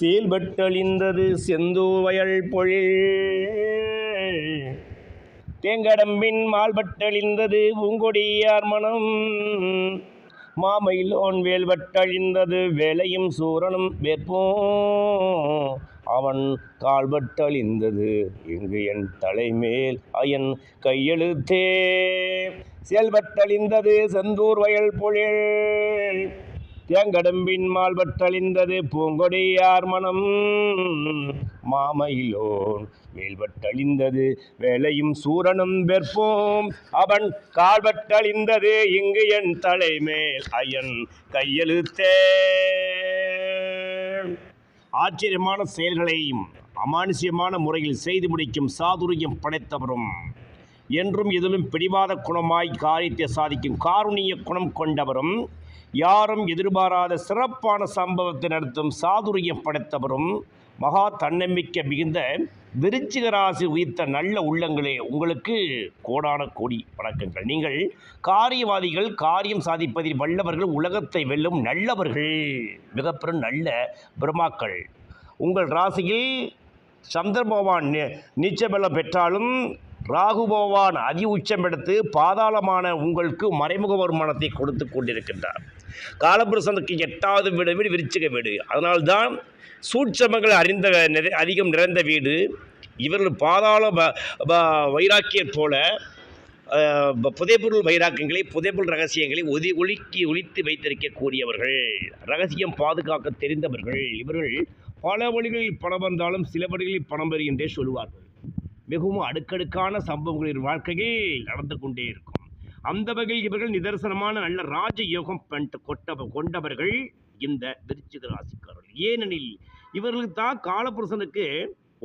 சீல்பட்டழிந்தது செந்தூவயல் பொழில். தேங்கடம்பின் மால்பட்டழிந்தது பூங்கொடியார் மனம். மாமயிலோன் வேல்பட்டழிந்தது வேலையும் சூரனும் வேற்போம். அவன் கால்பட்டழிந்தது இங்கு என் தலைமேல் அயன் கையெழுத்தே. செயல்பட்டழிந்தது செந்தூர் வயல் பொழில். தேங்கடம்பின் மால்பட்டழிந்தது பூங்கொடியார் மனம் மாமயிலோன் வேல்பட்டழிந்தது வேலையும் சூரனும் வெற்போம். அவன் கால்பட்டழிந்தது இங்கு என் தலைமேல் அயன் கையெழுத்தே ஆச்சரியமான செயல்களையும் அமானுஷ்யமான முறையில் செய்து முடிக்கும் சாதுரியம் படைத்தவரும். என்றும் எதிலும் பிடிவாத குணமாய் காரியத்தை சாதிக்கும் காருணிய குணம் கொண்டவரும் யாரும் எதிர்பாராத சிறப்பான சம்பவத்தை நடத்தும் சாதுரியம் படைத்தவரும் மகா தன்னம்பிக்கை மிகுந்த விருச்சிக ராசி உயிர்த்த நல்ல உள்ளங்களே. உங்களுக்கு கோடான கோடி வணக்கங்கள். நீங்கள் காரியவாதிகள் காரியம் சாதிப்பதில் வல்லவர்கள் உலகத்தை வெல்லும் நல்லவர்கள் மிகப்பெரும் நல்ல பிரம்மாக்கள் உங்கள் ராசியில் சந்திர பகவான் நி- நீச்சபலம் பெற்றாலும் ராகு பகவான் அதி உச்சம் எடுத்து பாதாளமான உங்களுக்கு மறைமுக வருமானத்தை கொடுத்து கொண்டிருக்கின்றார். காலபுருஷனுக்கு எட்டாவது வீடு வீடு விருச்சிக வீடு. அதனால்தான் சூட்சமங்கள் அறிந்த நிறை அதிகம் நிறைந்த வீடு. இவர்கள் பாதாள வைராக்கியர் போல புதைப்பொருள் வைராக்கியங்களை புதைபொருள் ரகசியங்களை ஒதி ஒழுக்கி ஒழித்து வைத்திருக்கக்கூடியவர்கள். ரகசியம் பாதுகாக்க தெரிந்தவர்கள். இவர்கள் பல வழிகளில் பணம் வந்தாலும் சில வழிகளில் பணம் பெறுகின்றே சொல்வார்கள் மிகவும் அடுக்கடுக்கான சம்பவங்கள் வாழ்க்கையில் நடந்து கொண்டே இருக்கும். அந்த வகையில் இவர்கள் நிதர்சனமான நல்ல ராஜ யோகம் கொட்ட கொண்டவர்கள் இந்த விருச்சிக ராசிக்காரர்கள். ஏனெனில் இவர்களுக்கு தான் காலபுருஷனுக்கு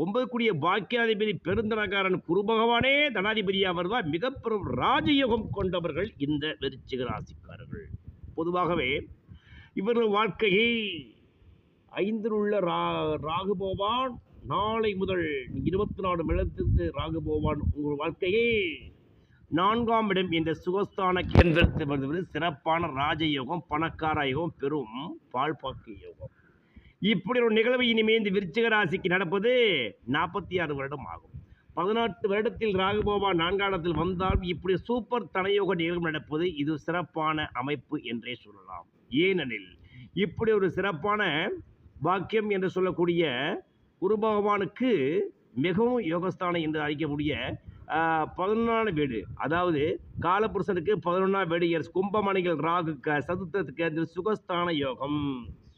ஒன்பதுக்குரிய கூடிய பாக்கியாதிபதி பெருந்தனகாரன் குரு பகவானே தனாதிபதியாக வருவார் மிக பெரும் ராஜயோகம் கொண்டவர்கள் இந்த விருச்சிக ராசிக்காரர்கள். பொதுவாகவே இவர்கள் வாழ்க்கையை ஐந்தில் உள்ள ரா ராகுபோவான் நாளை முதல் இருபத்தி நாலு மணித்திற்கு ராகு பகவான் உங்கள் வாழ்க்கையை நான்காம் இடம் என்ற சுகஸ்தான கேந்திரத்தில் வருவது சிறப்பான ராஜயோகம் பணக்கார யோகம் பெரும் பால்பாக்கு யோகம். இப்படி ஒரு நிகழ்வு இனிமே இந்த விருச்சிக ராசிக்கு நடப்பது நாற்பத்தி ஆறு வருடம் ஆகும். பதினெட்டு வருடத்தில் ராகுபோவா நான்காடத்தில் வந்தால் இப்படி சூப்பர் தனயோக நிகழ்வு நடப்பது இது சிறப்பான அமைப்பு என்றே சொல்லலாம். ஏனெனில் இப்படி ஒரு சிறப்பான பாக்கியம் என்று சொல்லக்கூடிய குரு பகவானுக்கு மிகவும் யோகஸ்தானம் என்று அழைக்கக்கூடிய பதினொன்றாம் வீடு. அதாவது காலபுருஷனுக்கு பதினொன்றாம் வீடு எஸ் கும்பமணிகள் ராகு க சதுர்த்தத்துக்கு அது சுகஸ்தான யோகம்.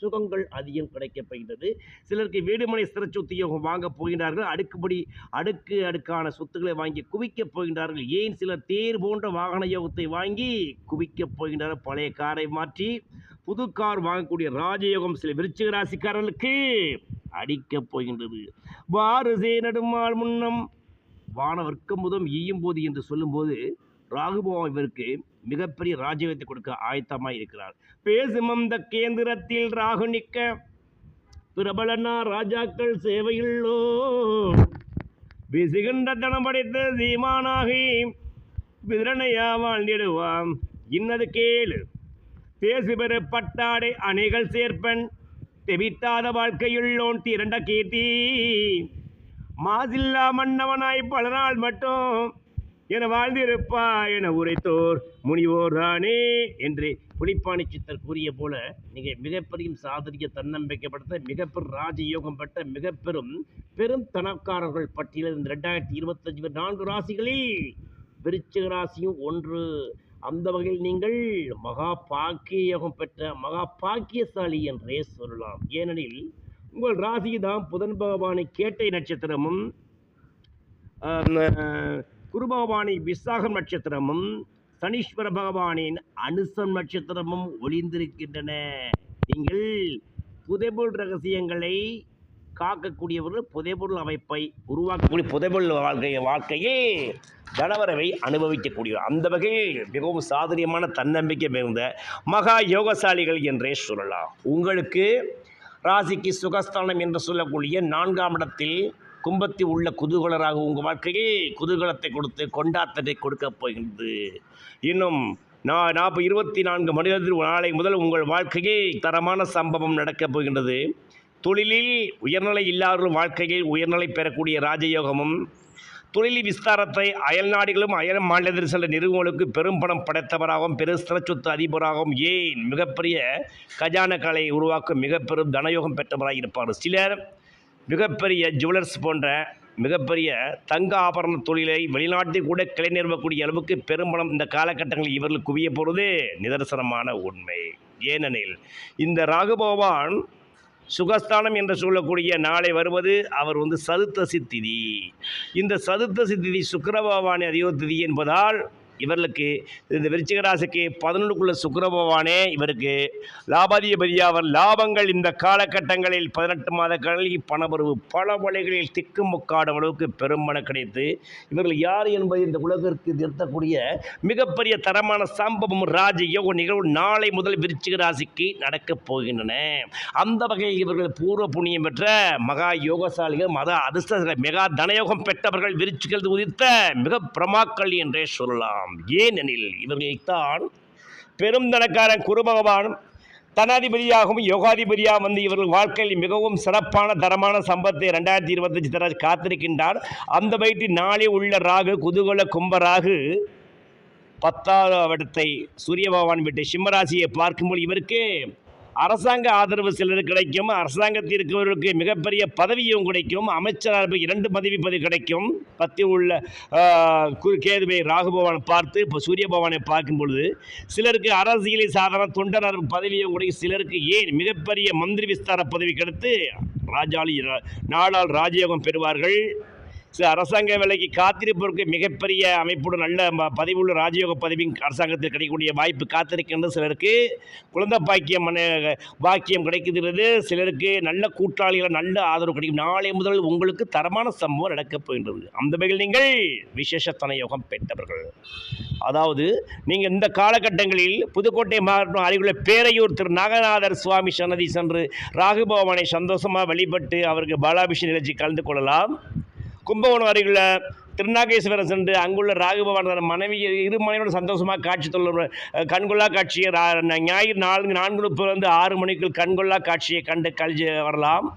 சுகங்கள் அதிகம் கிடைக்கப்படுகின்றது சிலருக்கு வீடுமனை சிறச்சொத்து யோகம் வாங்கப் போகின்றார்கள். அடுக்குப்படி அடுக்கு அடுக்கான சொத்துக்களை வாங்கி குவிக்கப் போகின்றார்கள். ஏன் சிலர் தேர் போன்ற வாகன யோகத்தை வாங்கி குவிக்கப் போகின்றார்கள். பழைய காரை மாற்றி புது கார் வாங்கக்கூடிய ராஜயோகம் சில விருச்சிக ராசிக்காரர்களுக்கு அடிக்கப் போகின்றது. வாரிசே நெடுமாள் முன்னம். வானவர்க்கம் முதம் ஈயும் போது என்று சொல்லும்போது ராகுபவன் இவருக்கு மிகப்பெரிய ராஜ்யத்தை கொடுக்க ஆயத்தமாய் இருக்கிறார். பேசும் அந்த கேந்திரத்தில் ராகு நிற்க. பிரபலனா ராஜாக்கள் சேவையுள்ளோ. விசுகின்ற தனம் படைத்த சீமானாகி விதரணையா வாழ்ந்திடுவாம். இன்னது கேளு. தேசுபெரு பட்டாடை அணைகள் சேர்ப்பன். தெவிட்டாத வாழ்க்கையுள்ளோன் திரண்ட கீர்த்தி. மாசில்லா மன்னவனாய் பல நாள் மட்டும் என வாழ்ந்திருப்பா என உரைத்தோர் முனிவோர் தானே என்று புலிப்பாணி சித்தர் கூறிய போல மிக மிகப்பெரிய சாதரிய தன்னம்பிக்கைப்படுத்த மிகப்பெரும் ராஜயோகம் பட்ட மிகப்பெரும் பெரும் தனக்காரர்கள் பட்டியலில் இந்த ரெண்டாயிரத்தி இருபத்தஞ்சு நான்கு ராசிகளில் விருச்சிக ராசியும் ஒன்று அந்த வகையில் நீங்கள் மகா பாக்கிய பெற்ற மகா பாக்கியசாலி என்றே சொல்லலாம். ஏனெனில் உங்கள் ராசி தான் புதன் பகவானை கேட்டை நட்சத்திரமும் குரு பகவானை விசாகம் நட்சத்திரமும் சனீஸ்வர பகவானின் அனுசம் நட்சத்திரமும் ஒளிந்திருக்கின்றன. நீங்கள் புதைபொருள் ரகசியங்களை காக்கக்கூடியவர்கள் புதைபொருள் அமைப்பை உருவாக்கக்கூடிய புதைபொருள் வாழ்க்கை வாழ்க்கையே தனவரவை அனுபவிக்கக்கூடிய அந்த வகையில் மிகவும் சாதுரியமான தன்னம்பிக்கை மிகுந்த மகா யோகசாலிகள் என்றே சொல்லலாம். உங்களுக்கு ராசிக்கு சுகஸ்தானம் என்று சொல்லக்கூடிய நான்காம் இடத்தில் கும்பத்தில் உள்ள குதூகலராக உங்கள் வாழ்க்கையே குதூகலத்தை கொடுத்து கொண்டாட்டத்தை கொடுக்கப் போகின்றது இன்னும் நான் நாற்பது இருபத்தி நான்கு மணி நாளை முதல் உங்கள் வாழ்க்கையே தரமான சம்பவம் நடக்கப் போகின்றது. தொழிலில் உயர்நிலை இல்லாத வாழ்க்கையில் உயர்நிலை பெறக்கூடிய ராஜயோகமும் தொழில் விஸ்தாரத்தை அயல் நாடுகளும் அயல் மாநிலத்தில் செல்ல நிறுவனங்களுக்கு பெரும் பணம் படைத்தவராகவும் பெரு சொத்து அதிபராகவும் ஏன் மிகப்பெரிய கஜானக்களை உருவாக்கும் மிகப்பெரும் தனயோகம் பெற்றவராக இருப்பார். சிலர் மிகப்பெரிய ஜுவல்லர்ஸ் போன்ற மிகப்பெரிய தங்க ஆபரண தொழிலை வெளிநாட்டில் கூட கிளை நிறுவக்கூடிய அளவுக்கு பெரும்பணம் இந்த காலகட்டங்களில் இவர்கள் குவிய போகிறது நிதர்சனமான உண்மை. ஏனெனில் இந்த ராகுபகவான் சுகஸ்தானம் என்று சொல்லக்கூடிய நாளை வருவது அவர் வந்து சதுர்த்தசி திதி. இந்த சதுர்த்தசி திதி சுக்கிர பகவானை திதி என்பதால் இவர்களுக்கு இந்த விருச்சிக ராசிக்கு பதினொன்றுக்குள்ள சுக்கர பகவானே இவருக்கு லாபாதிபதியாவர். லாபங்கள் இந்த காலகட்டங்களில் பதினெட்டு மாத காலங்களில் பணப்பருவு பல வழிகளில் திக்கு முக்காடும் அளவுக்கு பெருமன கிடைத்து இவர்கள் யார் என்பதை இந்த உலகிற்கு நிறுத்தக்கூடிய மிகப்பெரிய தரமான சம்பவம் ராஜ யோக நிகழ்வு நாளை முதல் விருச்சிக ராசிக்கு நடக்கப் போகின்றன. அந்த வகையில் இவர்கள் பூர்வ புண்ணியம் பெற்ற மகா யோகசாலிகள் மத அதிர்ஷ்ட மெகா தனயோகம் பெற்றவர்கள் விருச்சிகள் உதித்த மிக பிரமாக்கள் என்றே சொல்லலாம். ஏனெனில் இவர்களைத்தான் பெரும் தனக்காரன் குருபகவான் தனாதிபதியாகவும் யோகாதிபதியாக வந்து இவர்கள் வாழ்க்கையில் மிகவும் சிறப்பான தரமான சம்பத்தை ரெண்டாயிரத்தி இருபத்தஞ்சு தர காத்திருக்கின்றார். அந்த வயிற்று நாளே உள்ள ராகு குதூகல கும்ப ராகு பத்தாவது இடத்தை சூரிய பகவான் விட்டு சிம்மராசியை பார்க்கும்போது இவருக்கு அரசாங்க ஆதரவு சிலருக்கு கிடைக்கும் அரசாங்கத்தில் இருக்கிறவர்களுக்கு மிகப்பெரிய பதவியும் கிடைக்கும் அமைச்சராக இரண்டு பதவி பதவி கிடைக்கும். பத்தி உள்ள ஆஹ், கேதுவை ராகுபவானை பார்த்து இப்போ சூரிய பகவானை பார்க்கும் பொழுது சிலருக்கு அரசியலில் சாதாரண தொண்டர் பதவியும் கிடைக்கும் சிலருக்கு ஏன் மிகப்பெரிய மந்திரி விஸ்தார பதவி கிடைத்து ராஜாளி நாளால் ராஜயோகம் பெறுவார்கள். அரசாங்க வேலைக்கு காத்திருப்பவருக்கு மிகப்பெரிய அமைப்புடன் நல்ல ம- ராஜயோக பதிவின் அரசாங்கத்தில் கிடைக்கக்கூடிய வாய்ப்பு காத்திருக்கின்றது சிலருக்கு குழந்தை பாக்கியம் பாக்கியம் கிடைக்கிறது சிலருக்கு நல்ல கூட்டாளிகள் நல்ல ஆதரவு கிடைக்கும். நாளை முதல் உங்களுக்கு தரமான சம்பவம் நடக்கப் போகின்றது. அந்த வகையில் நீங்கள் விசேஷ தனயோகம் பெற்றவர்கள். அதாவது நீங்கள் இந்த காலகட்டங்களில் புதுக்கோட்டை மாவட்டம் அருகிலுள்ள பேரையூர் திரு நாகநாதர் சுவாமி சன்னதி சென்று ராகுபவனை சந்தோஷமாக வழிபட்டு அவருக்கு பாலாபிஷேக நிகழ்ச்சி கலந்து கொள்ளலாம். கும்பகோணம் அருகில் திருநாகேஸ்வரம் சென்று அங்குள்ள ராகுபவான மனைவி இரு மனைவியோட சந்தோஷமாக காட்சி தொழில் கண்கொள்ளா காட்சியை ஞாயிறு நான்கு நான்கு முப்பது ஆறு மணிக்குள் கண்கொள்ளா காட்சியை கண்டு கழிச்சு வரலாம்.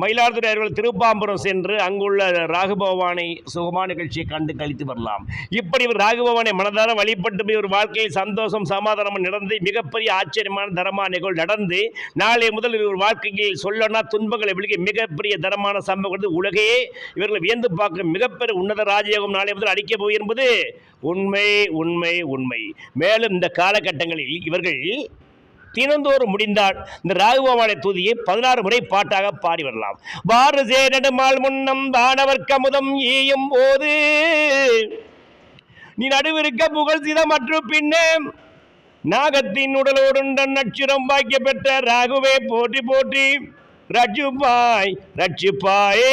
மயிலாடுதுறை அவர்கள் திருப்பாம்புரம் சென்று அங்குள்ள ராகுபவானை சுகமான நிகழ்ச்சியை கண்டு கழித்து வரலாம். இப்படி இவர் ராகுபவானை மனதார வழிபட்டு போய் ஒரு வாழ்க்கையில் சந்தோஷம் சமாதானம் நடந்து மிகப்பெரிய ஆச்சரியமான தரமான நிகழ்வு நடந்து நாளை முதல் இவர் வாழ்க்கையில் சொல்லனா துன்பங்களை விழுகி மிகப்பெரிய தரமான சம்பவம் உலகையே இவர்களை வியந்து பார்க்க மிகப்பெரிய உன்னத ராஜயோகம் நாளை முதல் அடிக்கப் போய் என்பது உண்மை உண்மை உண்மை. மேலும் இந்த காலகட்டங்களில் இவர்கள் தினந்தோறும் முடிந்தால் இந்த ராகுபவானை தூதியை பதினாறு முறை பாட்டாக பாடி வரலாம். பாரசே நெடுமாள் முன்னம் வானவர் கமுதம் ஈயும் போது நீ நடுவிருக்க புகழ் சிதம் மற்றும் பின்னே நாகத்தின் உடலோடுண்ட நட்சத்திரம் பாக்கிய பெற்ற ராகுவே போற்றி போற்றி. ரட்சுப்பாய் ரட்சிப்பாயே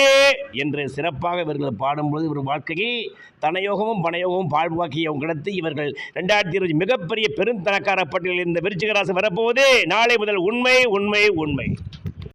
என்று சிறப்பாக இவர்கள் பாடும்பொழுது இவர் வாழ்க்கையை தனயோகமும் பணயோகமும் பாழ்வாக்கியும் கிடைத்து இவர்கள் ரெண்டாயிரத்தி இருபது மிகப்பெரிய பெருந்தனக்கார பட்டியலில் இந்த விருச்சிக ராசி வரப்போவதே நாளை முதல் உண்மை உண்மை உண்மை.